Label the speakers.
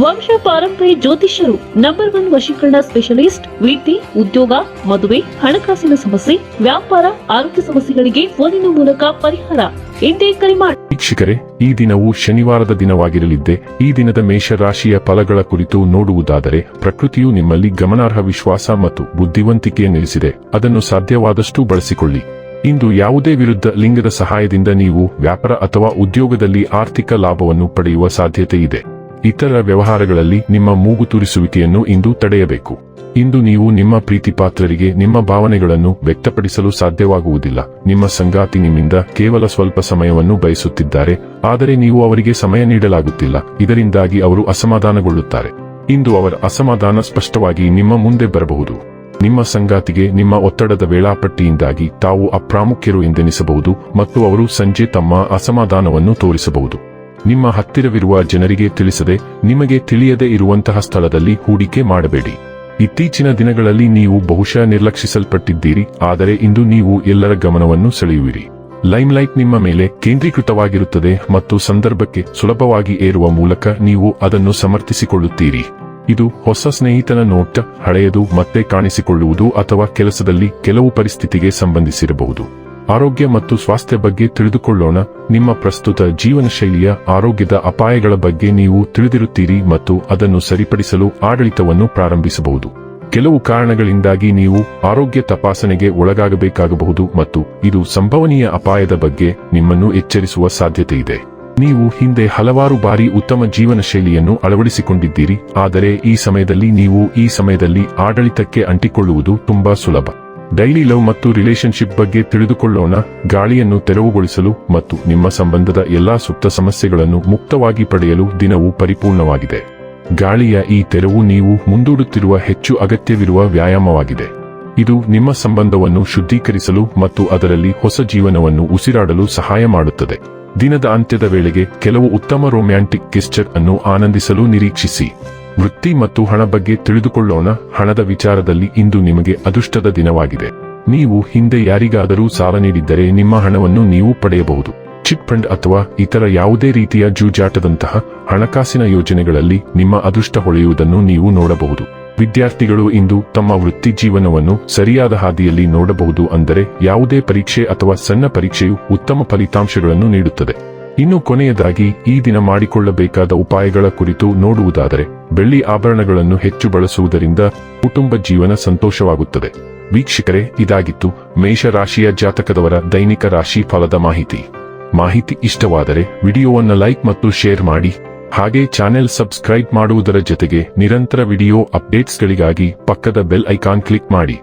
Speaker 1: ವಂಶ ಪಾರಂಪರ್ಯ ಜ್ಯೋತಿಷ್ಯರು ನಂಬರ್ ಒನ್ ವಶೀಕರಣ ಸ್ಪೆಷಲಿಸ್ಟ್ ವೃತ್ತಿ ಉದ್ಯೋಗ, ಮದುವೆ, ಹಣಕಾಸಿನ ಸಮಸ್ಯೆ, ವ್ಯಾಪಾರ, ಆರೋಗ್ಯ ಸಮಸ್ಯೆಗಳಿಗೆ ಫೋನಿನ ಮೂಲಕ ಪರಿಹಾರ. ಎಂದೇ ಕರೆ ಮಾಡಿ
Speaker 2: ವೀಕ್ಷಕರೇ, ಈ ದಿನವು ಶನಿವಾರದ ದಿನವಾಗಿರಲಿದ್ದೆ, ಈ ದಿನದ ಮೇಷರಾಶಿಯ ಫಲಗಳ ಕುರಿತು ನೋಡುವುದಾದರೆ, ಪ್ರಕೃತಿಯು ನಿಮ್ಮಲ್ಲಿ ಗಮನಾರ್ಹ ವಿಶ್ವಾಸ ಮತ್ತು ಬುದ್ಧಿವಂತಿಕೆ ನಿಲ್ಲಿಸಿದೆ ಅದನ್ನು ಸಾಧ್ಯವಾದಷ್ಟು ಬಳಸಿಕೊಳ್ಳಿ. ಇಂದು ಯಾವುದೇ ವಿರುದ್ಧ ಲಿಂಗದ ಸಹಾಯದಿಂದ ನೀವು ವ್ಯಾಪಾರ ಅಥವಾ ಉದ್ಯೋಗದಲ್ಲಿ ಆರ್ಥಿಕ ಲಾಭವನ್ನು ಪಡೆಯುವ ಸಾಧ್ಯತೆ ಇದೆ ಇತರ ವ್ಯವಹಾರಗಳಲ್ಲಿ ನಿಮ್ಮ ಮೂಗು ತೂರಿಸುವಿಕೆಯನ್ನು ಇಂದು ತಡೆಯಬೇಕು. ಇಂದು ನೀವು ನಿಮ್ಮ ಪ್ರೀತಿಪಾತ್ರರಿಗೆ ನಿಮ್ಮ ಭಾವನೆಗಳನ್ನು ವ್ಯಕ್ತಪಡಿಸಲು ಸಾಧ್ಯವಾಗುವುದಿಲ್ಲ. ನಿಮ್ಮ ಸಂಗಾತಿ ನಿಮ್ಮಿಂದ ಕೇವಲ ಸ್ವಲ್ಪ ಸಮಯವನ್ನು ಬಯಸುತ್ತಿದ್ದಾರೆ, ಆದರೆ ನೀವು ಅವರಿಗೆ ಸಮಯ ನೀಡಲಾಗುತ್ತಿಲ್ಲ. ಇದರಿಂದಾಗಿ ಅವರು ಅಸಮಾಧಾನಗೊಳ್ಳುತ್ತಾರೆ. ಇಂದು ಅವರ ಅಸಮಾಧಾನ ಸ್ಪಷ್ಟವಾಗಿ ನಿಮ್ಮ ಮುಂದೆ ಬರಬಹುದು. ನಿಮ್ಮ ಸಂಗಾತಿಗೆ ನಿಮ್ಮ ಒತ್ತಡದ ವೇಳಾಪಟ್ಟಿಯಿಂದಾಗಿ ತಾವು ಅಪ್ರಾಮುಖ್ಯರು ಎಂದೆನಿಸಬಹುದು ಮತ್ತು ಅವರು ಸಂಜೆ ತಮ್ಮ ಅಸಮಾಧಾನವನ್ನು ತೋರಿಸಬಹುದು. ನಿಮ್ಮ ಹತ್ತಿರವಿರುವ ಜನರಿಗೆ ತಿಳಿಸದೆ, ನಿಮಗೆ ತಿಳಿಯದೆ ಇರುವಂತಹ ಸ್ಥಳದಲ್ಲಿ ಹೂಡಿಕೆ ಮಾಡಬೇಡಿ. ಇತ್ತೀಚಿನ ದಿನಗಳಲ್ಲಿ ನೀವು ಬಹುಶಃ ನಿರ್ಲಕ್ಷಿಸಲ್ಪಟ್ಟಿದ್ದೀರಿ, ಆದರೆ ಇಂದು ನೀವು ಎಲ್ಲರ ಗಮನವನ್ನು ಸೆಳೆಯುವಿರಿ. ಲೈಮ್ಲೈಟ್ ನಿಮ್ಮ ಮೇಲೆ ಕೇಂದ್ರೀಕೃತವಾಗಿರುತ್ತದೆ ಮತ್ತು ಸಂದರ್ಭಕ್ಕೆ ಸುಲಭವಾಗಿ ಏರುವ ಮೂಲಕ ನೀವು ಅದನ್ನು ಸಮರ್ಥಿಸಿಕೊಳ್ಳುತ್ತೀರಿ. ಇದು ಹೊಸ ಸ್ನೇಹಿತನ ನೋಟ, ಹಳೆಯದು ಮತ್ತೆ ಕಾಣಿಸಿಕೊಳ್ಳುವುದು ಅಥವಾ ಕೆಲಸದಲ್ಲಿ ಕೆಲವು ಪರಿಸ್ಥಿತಿಗೆ ಸಂಬಂಧಿಸಿರಬಹುದು. ಆರೋಗ್ಯ ಮತ್ತು ಸ್ವಾಸ್ಥ್ಯ ಬಗ್ಗೆ ತಿಳಿದುಕೊಳ್ಳೋಣ. ನಿಮ್ಮ ಪ್ರಸ್ತುತ ಜೀವನ ಶೈಲಿಯ ಆರೋಗ್ಯದ ಅಪಾಯಗಳ ಬಗ್ಗೆ ನೀವು ತಿಳಿದಿರುತ್ತೀರಿ ಮತ್ತು ಅದನ್ನು ಸರಿಪಡಿಸಲು ಆಡಳಿತವನ್ನು ಪ್ರಾರಂಭಿಸಬಹುದು. ಕೆಲವು ಕಾರಣಗಳಿಂದಾಗಿ ನೀವು ಆರೋಗ್ಯ ತಪಾಸಣೆಗೆ ಒಳಗಾಗಬೇಕಾಗಬಹುದು ಮತ್ತು ಇದು ಸಂಭವನೀಯ ಅಪಾಯದ ಬಗ್ಗೆ ನಿಮ್ಮನ್ನು ಎಚ್ಚರಿಸುವ ಸಾಧ್ಯತೆ ಇದೆ ನೀವು ಹಿಂದೆ ಹಲವಾರು ಬಾರಿ ಉತ್ತಮ ಜೀವನ ಶೈಲಿಯನ್ನು ಅಳವಡಿಸಿಕೊಂಡಿದ್ದೀರಿ, ಆದರೆ ಈ ಸಮಯದಲ್ಲಿ ನೀವು ಈ ಸಮಯದಲ್ಲಿ ಆಡಳಿತಕ್ಕೆ ಅಂಟಿಕೊಳ್ಳುವುದು ತುಂಬಾ ಸುಲಭ. ಡೈಲಿ ಲವ್ ಮತ್ತು ರಿಲೇಶನ್ಶಿಪ್ ಬಗ್ಗೆ ತಿಳಿದುಕೊಳ್ಳೋಣ. ಗಾಳಿಯನ್ನು ತೆರವುಗೊಳಿಸಲು ಮತ್ತು ನಿಮ್ಮ ಸಂಬಂಧದ ಎಲ್ಲಾ ಸುಪ್ತ ಸಮಸ್ಯೆಗಳನ್ನು ಮುಕ್ತವಾಗಿ ಪಡೆಯಲು ದಿನವು ಪರಿಪೂರ್ಣವಾಗಿದೆ. ಗಾಳಿಯ ಈ ತೆರವು ನೀವು ಮುಂದೂಡುತ್ತಿರುವ ಹೆಚ್ಚು ಅಗತ್ಯವಿರುವ ವ್ಯಾಯಾಮವಾಗಿದೆ. ಇದು ನಿಮ್ಮ ಸಂಬಂಧವನ್ನು ಶುದ್ಧೀಕರಿಸಲು ಮತ್ತು ಅದರಲ್ಲಿ ಹೊಸ ಜೀವನವನ್ನು ಉಸಿರಾಡಲು ಸಹಾಯ ಮಾಡುತ್ತದೆ. ದಿನದ ಅಂತ್ಯದ ವೇಳೆಗೆ ಕೆಲವು ಉತ್ತಮ ರೊಮ್ಯಾಂಟಿಕ್ ಕಿಸ್ಚರ್ ಅನ್ನು ಆನಂದಿಸಲು ನಿರೀಕ್ಷಿಸಿ. ವೃತ್ತಿ ಮತ್ತು ಹಣ ಬಗ್ಗೆ ತಿಳಿದುಕೊಳ್ಳೋಣ. ಹಣದ ವಿಚಾರದಲ್ಲಿ ಇಂದು ನಿಮಗೆ ಅದೃಷ್ಟದ ದಿನವಾಗಿದೆ. ನೀವು ಹಿಂದೆ ಯಾರಿಗಾದರೂ ಸಾಲ ನೀಡಿದ್ದರೆ ನಿಮ್ಮ ಹಣವನ್ನು ನೀವು ಪಡೆಯಬಹುದು. ಚಿಟ್ ಫಂಡ್ ಅಥವಾ ಇತರ ಯಾವುದೇ ರೀತಿಯ ಜೂಜಾಟದಂತಹ ಹಣಕಾಸಿನ ಯೋಜನೆಗಳಲ್ಲಿ ನಿಮ್ಮ ಅದೃಷ್ಟ ಹೊಳೆಯುವುದನ್ನು ನೀವು ನೋಡಬಹುದು. ವಿದ್ಯಾರ್ಥಿಗಳು ಇಂದು ತಮ್ಮ ವೃತ್ತಿ ಜೀವನವನ್ನು ಸರಿಯಾದ ಹಾದಿಯಲ್ಲಿ ನೋಡಬಹುದು ಅಂದರೆ ಯಾವುದೇ ಪರೀಕ್ಷೆ ಅಥವಾ ಸಣ್ಣ ಪರೀಕ್ಷೆಯು ಉತ್ತಮ ಫಲಿತಾಂಶಗಳನ್ನು ನೀಡುತ್ತದೆ. ಇನ್ನು ಕೊನೆಯದಾಗಿ ಈ ದಿನ ಮಾಡಿಕೊಳ್ಳಬೇಕಾದ ಉಪಾಯಗಳ ಕುರಿತು ನೋಡುವುದಾದರೆ, ಬೆಳ್ಳಿ ಆಭರಣಗಳನ್ನು ಹೆಚ್ಚು ಬಳಸುವುದರಿಂದ ಕುಟುಂಬ ಜೀವನ ಸಂತೋಷವಾಗುತ್ತದೆ. ವೀಕ್ಷಕರೇ, ಇದಾಗಿತ್ತು ಮೇಷರಾಶಿಯ ಜಾತಕದವರ ದೈನಿಕ ರಾಶಿ ಫಲದ ಮಾಹಿತಿ. ಮಾಹಿತಿ ಇಷ್ಟವಾದರೆ ವಿಡಿಯೋವನ್ನು ಲೈಕ್ ಮತ್ತು ಶೇರ್ ಮಾಡಿ, ಹಾಗೆ ಚಾನೆಲ್ ಸಬ್ಸ್ಕ್ರೈಬ್ ಮಾಡುವುದರ ಜೊತೆಗೆ ನಿರಂತರ ವಿಡಿಯೋ ಅಪ್ಡೇಟ್ಸ್ಗಳಿಗಾಗಿ ಪಕ್ಕದ ಬೆಲ್ ಐಕಾನ್ ಕ್ಲಿಕ್ ಮಾಡಿ.